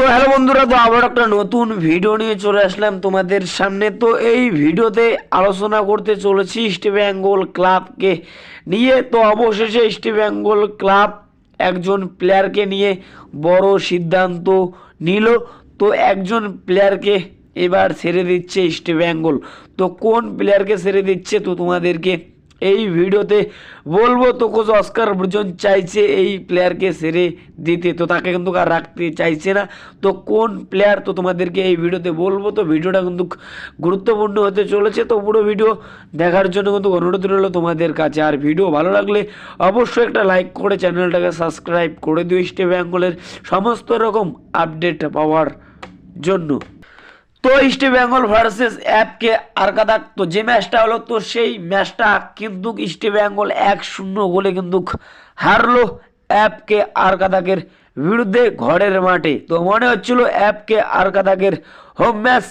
তো হ্যালো বন্ধুরা, তো আবার একটা নতুন ভিডিও নিয়ে চলে আসলাম তোমাদের সামনে। তো এই ভিডিওতে আলোচনা করতে চলেছি ইস্ট বেঙ্গল ক্লাবকে নিয়ে। তো অবশেষে ইস্ট বেঙ্গল ক্লাব একজন প্লেয়ারকে নিয়ে বড় সিদ্ধান্ত নিল। তো একজন প্লেয়ারকে এবার ছেড়ে দিচ্ছে ইস্ট বেঙ্গল তো কোন প্লেয়ারকে ছেড়ে দিচ্ছে, তো তোমাদেরকে এই ভিডিওতে বলব তো কোচ অস্কার ব্রুজন চাইছে এই প্লেয়ারকে সেরে দিতে। তো তাকে কিন্তু আর রাখতে চাইছে না। তো কোন প্লেয়ার তো তোমাদেরকে এই ভিডিওতে বলব? তো ভিডিওটা কিন্তু গুরুত্বপূর্ণ হতে চলেছে। তো পুরো ভিডিও দেখার জন্য কিন্তু অনুরোধ রইল তোমাদের কাছে। আর ভিডিও ভালো লাগলে অবশ্যই একটা লাইক করে চ্যানেলটাকে সাবস্ক্রাইব করে দিও। ইস্টে বেঙ্গলের সমস্ত রকম আপডেট পাওয়ার জন্য। তো ইস্ট বেঙ্গল ভার্সেস অ্যাপকে আরকাদাক তো যে ম্যাচটা হলো, তো সেই ম্যাচটা কিন্তু ইস্ট বেঙ্গল এক শূন্য গোলে কিন্তু হারলো অ্যাপকে আরকাদাকের বিরুদ্ধে ঘরের মাঠে। তো মনে হচ্ছিল অ্যাপকে আরকাদাকের হোম ম্যাচ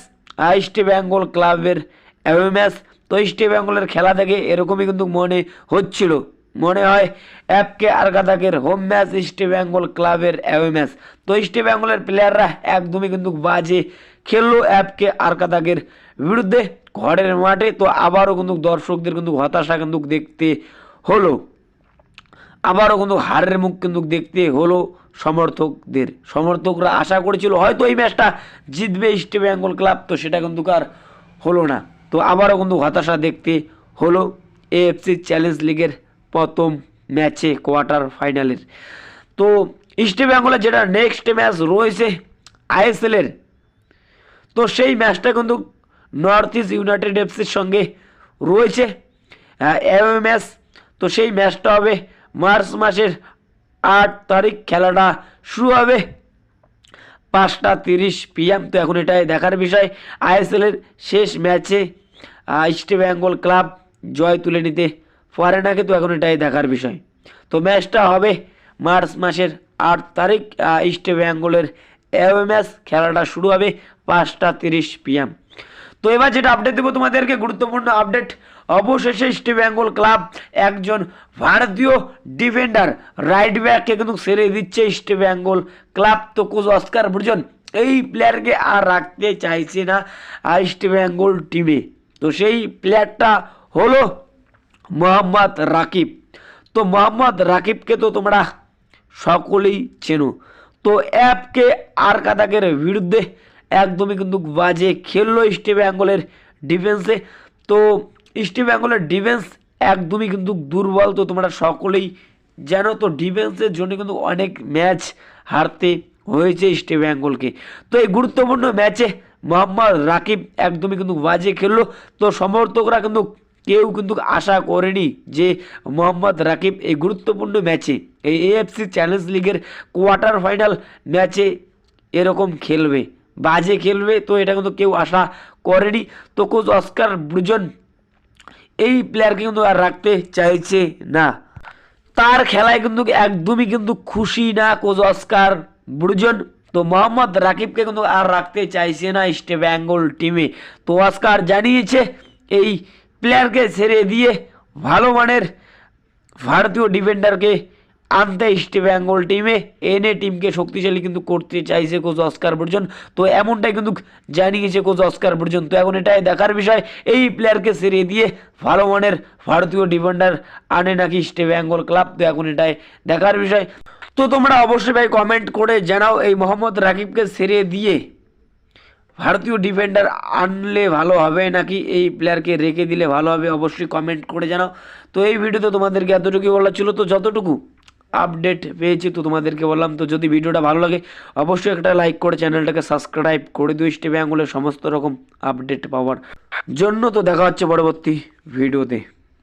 ইস্ট বেঙ্গল ক্লাবের অ্যাওয়ে ম্যাচ তো ইস্ট বেঙ্গলের খেলা দেখে এরকমই কিন্তু মনে হচ্ছিল। মনে হয় অ্যাপকে আরকাদাকের হোম ম্যাচ ইস্ট বেঙ্গল ক্লাবের অ্যাওয়ে ম্যাচ তো ইস্ট বেঙ্গলের প্লেয়াররা একদমই কিন্তু বাজে খেললো অ্যাপকে আরকাদাকের বিরুদ্ধে ঘরের মাঠে। তো আবারও কিন্তু দর্শকদের কিন্তু হতাশা কিন্তু দেখতে হলো। আবারও কিন্তু হারের মুখ কিন্তু দেখতে হলো সমর্থকদের। সমর্থকরা আশা করেছিল হয়তো এই ম্যাচটা জিতবে ইস্ট বেঙ্গল ক্লাব, তো সেটা কিন্তু আর হলো না। তো আবারও কিন্তু হতাশা দেখতে হলো এএফসি চ্যালেঞ্জ লিগের প্রথম ম্যাচে কোয়ার্টার ফাইনালের। তো ইস্ট বেঙ্গলের যেটা নেক্সট ম্যাচ রয়েছে আইএসএলের তো সেই ম্যাচটা কিন্তু নর্থ ইস্ট ইউনাইটেড এফসির সঙ্গে রয়েছে ম্যাচ তো সেই ম্যাচটা হবে মার্চ মাসের আট তারিখ, খেলাটা শুরু হবে পাঁচটা তিরিশ পিএম তো এখন এটাই দেখার বিষয় আইএসএলের শেষ ম্যাচে ইস্ট বেঙ্গল ক্লাব জয় তুলে নিতে পারে না কিন্তু এখন এটাই দেখার বিষয়। তো ম্যাচটা হবে মার্চ মাসের আট তারিখ ইস্ট বেঙ্গলের ম্যাচ খেলাটা শুরু হবে পাঁচটা তিরিশ পিএম। তো এবার যেটা আপডেট দেবো তোমাদেরকে, গুরুত্বপূর্ণ আপডেট অবশেষে ইস্ট বেঙ্গল ক্লাব একজন ভারতীয় ডিফেন্ডার রাইট ব্যাককে কিন্তু ছেড়ে দিচ্ছে ইস্ট বেঙ্গল ক্লাব তো কোচ অস্কার ব্রুজন এই প্লেয়ারকে আর রাখতে চাইছে না ইস্ট বেঙ্গল টিমে তো সেই প্লেয়ারটা হলো মোহাম্মদ রাকিব। তো মোহাম্মদ রাকিবকে তো তোমরা সকলেই চেনো। তো অ্যাপকে আর কাদাকের বিরুদ্ধে একদমই কিন্তু বাজে খেললো ইস্ট বেঙ্গলের ডিফেন্সে। তো ইস্ট বেঙ্গলের ডিফেন্স একদমই কিন্তু দুর্বল, তো তোমরা সকলেই জানো, তো ডিফেন্সের জন্য কিন্তু অনেক ম্যাচ হারতে হয়েছে ইস্ট বেঙ্গলকে তো এই গুরুত্বপূর্ণ ম্যাচে মোহাম্মদ রাকিব একদমই কিন্তু বাজে খেললো, তো সমর্থকরা কিন্তু কেউ কিন্তু আশা করেনি যে মোহাম্মদ রাকিব এই গুরুত্বপূর্ণ ম্যাচে, এই এএফসি চ্যালেঞ্জ লিগের কোয়ার্টার ফাইনাল ম্যাচে এরকম খেলবে, বাজে খেলবে, তো এটা কিন্তু কেউ আশা করেনি। তো কোচ অস্কার ব্রুজন এই প্লেয়ারকে কিন্তু আর রাখতে চাইছে না। তার খেলায় কিন্তু একদমই কিন্তু খুশি না কোচ অস্কার ব্রুজন। তো মোহাম্মদ রাকিবকে কিন্তু আর রাখতে চাইছে না ইস্ট বেঙ্গল টিমে তো অস্কার জানিয়েছে, এই প্লেয়ারকে ছেড়ে দিয়ে ভালো মানের ভারতীয় ডিফেন্ডারকে আনতে ইস্ট বেঙ্গল টিমে এনে টিমকে শক্তিশালী কিন্তু করতে চাইছে কোচ অস্কার বর্জন। তো এমনটাই কিন্তু জানিয়েছে কোচ অস্কার বর্জন। তো এখন এটাই দেখার বিষয়, এই প্লেয়ারকে ছেড়ে দিয়ে ভালো মানের ভারতীয় ডিফেন্ডার আনে নাকি ইস্ট বেঙ্গল ক্লাব তো এখন এটাই দেখার বিষয়। তো তোমরা অবশ্যই ভাই কমেন্ট করে জানাও এই মোহাম্মদ রাকিবকে ছেড়ে দিয়ে ভারতীয় ডিফেন্ডার আনলে ভালো হবে নাকি এই প্লেয়ারকে রেখে দিলে ভালো হবে অবশ্যই কমেন্ট করে জানাও। তো এই ভিডিওতে তোমাদেরকে এতটুকুই বলা ছিল, তো যতটুকু আপডেট পেয়েছি তো তোমাদেরকে বললাম, তো যদি ভিডিওটা ভালো লাগে অবশ্যই একটা লাইক করে চ্যানেলটাকে সাবস্ক্রাইব করে দিও স্টে বেঙ্গলের সমস্ত রকম আপডেট পাওয়ার জন্য। তো দেখা হচ্ছে পরবর্তী ভিডিওতে।